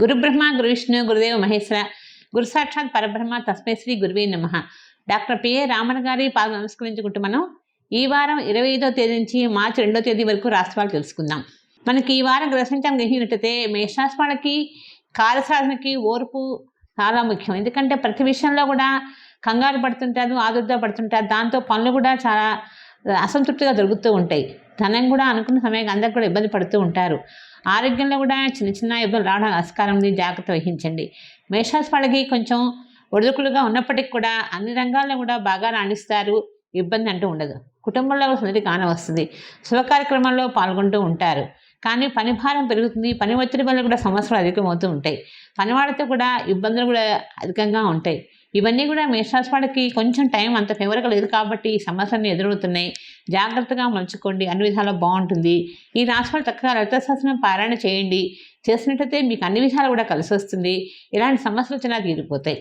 గురుబ్రహ్మ గురువిష్ణు గురు విష్ణు గురుదేవ మహేశ్వర గురు సాక్షాత్ పరబ్రహ్మ తస్మై శ్రీ గురువే నమ డాక్టర్ పిఏ రామన్ గారి పాద నమస్కరించుకుంటూ మనం ఈ వారం ఇరవై ఐదో తేదీ నుంచి మార్చి రెండో తేదీ వరకు రాష్ట్రాలు తెలుసుకుందాం. మనకి ఈ వారం గ్రహించడం గ్రహించినట్టయితే మేషరాశి వాళ్ళకి కార్యసాధనకి ఓర్పు చాలా ముఖ్యం. ఎందుకంటే ప్రతి విషయంలో కూడా కంగారు పడుతుంటారు ఆదుర్దా పడుతుంటారు దాంతో పనులు కూడా చాలా అసంతృప్తిగా దొరుకుతూ ఉంటాయి. ధనం కూడా అనుకున్న సమయానికి అందరు కూడా ఇబ్బంది పడుతూ ఉంటారు. ఆరోగ్యంలో కూడా చిన్న చిన్న ఇబ్బందులు రావడం ఆస్కారం ఉంది. జాగ్రత్త వహించండి. మేషాస్ వాళ్ళకి కొంచెం ఒడుకులుగా ఉన్నప్పటికీ కూడా అన్ని రంగాల్లో కూడా బాగా రాణిస్తారు. ఇబ్బంది అంటూ ఉండదు. కుటుంబంలో కూడా సందడి కాన వస్తుంది. శుభ కార్యక్రమాల్లో పాల్గొంటూ ఉంటారు. కానీ పని భారం పెరుగుతుంది. పని ఒత్తిడి వల్ల కూడా సమస్యలు అధికమవుతూ ఉంటాయి. పనివాడితో కూడా ఇబ్బందులు కూడా అధికంగా ఉంటాయి. ఇవన్నీ కూడా మేషరాశి వాళ్ళకి కొంచెం టైం అంత ఫేవర్గా లేదు కాబట్టి ఈ సమస్యలను ఎదురవుతున్నాయి. జాగ్రత్తగా మలుచుకోండి. అన్ని విధాలు బాగుంటుంది. ఈ రాశి వాళ్ళు చక్కగా లలిత పారాయణ చేయండి. చేసినట్టయితే మీకు అన్ని విధాలు కూడా కలిసి వస్తుంది ఇలాంటి సమస్యలు వచ్చినా తీరిపోతాయి.